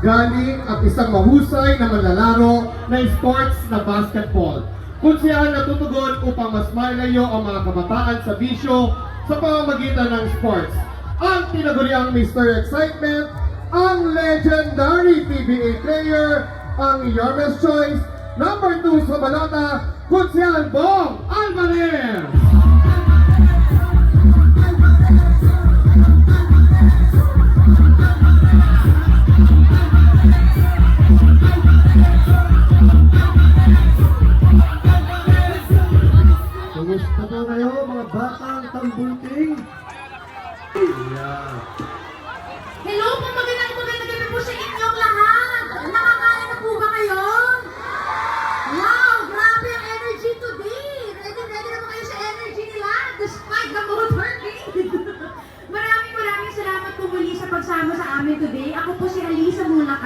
galing at isang mahusay na manlalaro ng sports na basketball. Kung siya natutugon upang mas malayo ang mga kabataan sa bisyo sa pamamagitan ng sports. Ang tinaguriang Mr. Excitement, ang legendary PBA player, ang Yormes Choice, number 2 sa balota, Kutsian Bong Alvarez!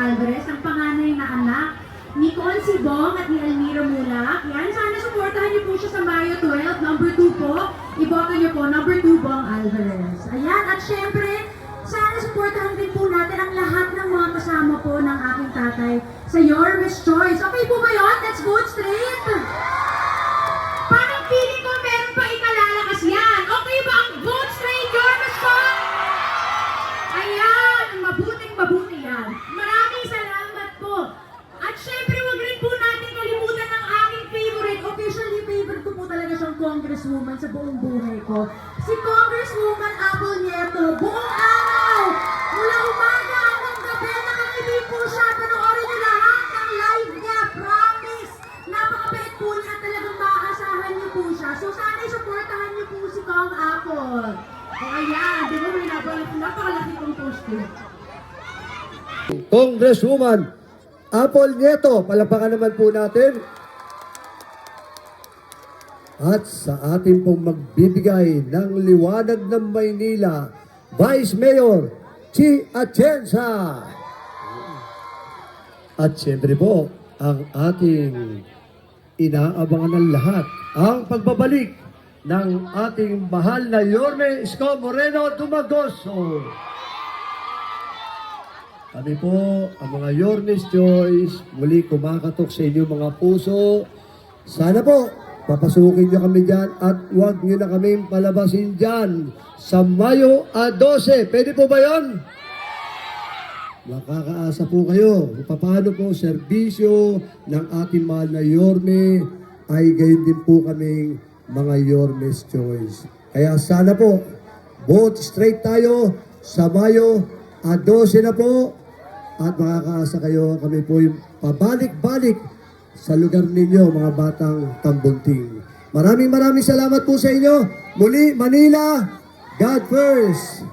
Alvarez, ang panganay na anak ni Consi Bong at ni Almira Mulak. Yan, sana supportahan niyo po siya sa Mayo 12, number 2 po. Iboto niyo po, number 2 Bong Alvarez. Ayan, at syempre, sana supportahan din po natin ang lahat ng mga kasama po ng aking tatay sa Your Wish Choice. Okay po ba yun? Let's vote straight! Parang feeling ko meron pa ikalalakas yan. Okay ba ang vote straight Your Wish Choice? Ayan, mabuting mabuti yan. Maraming salamat po. At syempre, wag rin po natin kalimutan ang aking favorite. Officially, favorite ko po talaga siyang congresswoman sa buong buhay ko. Si Congresswoman Apple Nieto, buong araw, mula umaga hanggang gabi, nakakibig po siya. Panoorin niyo lahat ng live niya, promise. Napakabait po niya at talagang maaasahan niyo po siya. So sana supportahan niyo po si Kong Apple. O ayan, di ba may napalaki, napakalaki kong poster. Congresswoman Apple Nieto, palapakan naman po natin. At sa ating pong magbibigay ng liwanag ng Maynila, Vice Mayor Chi Atienza. At siyempre po, ang ating inaabangan ng lahat, ang pagbabalik ng ating mahal na Yorme Isko Moreno Dumagoso. Kami po, ang mga Yormes Choice, muli kumakatok sa inyo mga puso. Sana po, papasukin nyo kami dyan at huwag nyo na kami palabasin dyan sa Mayo a 12. Pwede po ba yon? Makakaasa po kayo kung paano po serbisyo ng ating mahal na Yorme ay gayon din po kaming mga Yormes Choice. Kaya sana po, vote straight tayo sa Mayo a 12 na po at makakaasa kayo kami po yung pabalik-balik sa lugar ninyo mga batang tambunting. Maraming maraming salamat po sa inyo. Muli, Manila, God first!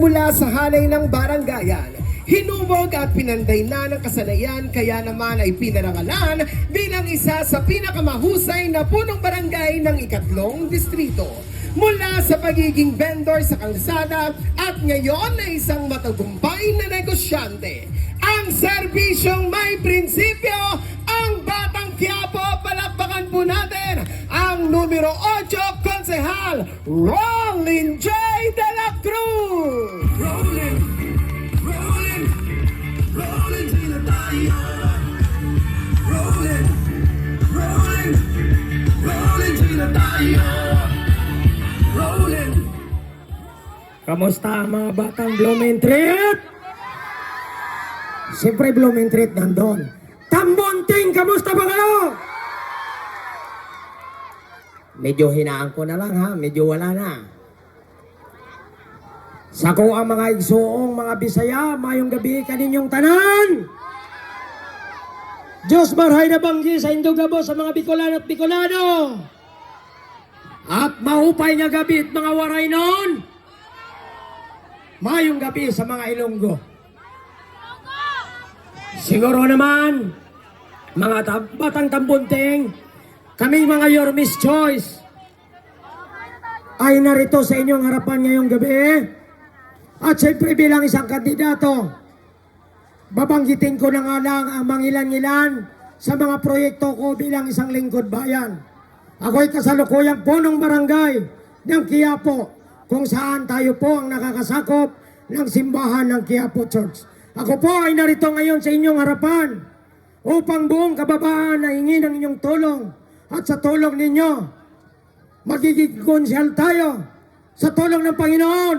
Nagmula sa halay ng baranggayan, hinumog at pinanday na ng kasanayan kaya naman ay pinarangalan bilang isa sa pinakamahusay na punong barangay ng ikatlong distrito. Mula sa pagiging vendor sa kalsada at ngayon na isang matagumpay na negosyante. Ang serbisyong may prinsipyo, ang Batang Quiapo, palakpakan po natin ang numero 8, Konsehal, Rollin J. De La Cruz! Rolling, rolling, rolling till I die. Rolling, rolling, rolling till I die. Rolling. Kamusta mga batang Blumentritt? Siyempre Blumentritt nandun. Tambonting, kamusta ba kayo? Medyo hinaan ko na lang ha, medyo wala na. Sako ang mga igsoong mga Bisaya, mayong gabi kaninyong tanan. Diyos marhay na banggi sa Indogabo sa mga Bicolano at Bicolano. At mahupay nga gabi at mga waray noon. Mayong gabi sa mga Ilonggo. Siguro naman, mga tab- batang tambunting, kami mga Your Miss Choice, ay narito sa inyong harapan ngayong gabi. At siyempre bilang isang kandidato, babanggitin ko na nga lang ang mangilan-ngilan sa mga proyekto ko bilang isang lingkod bayan. Ako'y kasalukuyang punong barangay ng Quiapo kung saan tayo po ang nakakasakop ng simbahan ng Quiapo Church. Ako po ay narito ngayon sa inyong harapan upang buong kababayan na hingi ng inyong tulong at sa tulong ninyo magiging tayo sa tulong ng Panginoon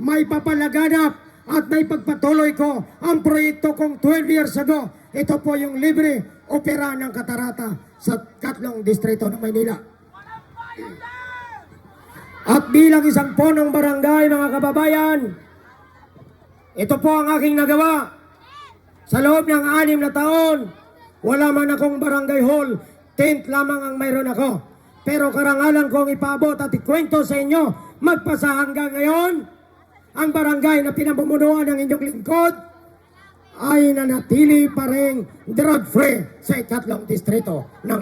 may papalaganap at may pagpatuloy ko ang proyekto kong 12 years ago. Ito po yung libre opera ng katarata sa katlong distrito ng Maynila. At bilang isang ponong barangay, mga kababayan, ito po ang aking nagawa. Sa loob ng anim na taon, wala man akong barangay hall, tent lamang ang mayroon ako. Pero karangalan kong ipabot at ikwento sa inyo, magpasa hanggang ngayon, ang barangay na pinamumunuan ng inyong lingkod ay nanatili pa rin drug-free sa ikatlong distrito ng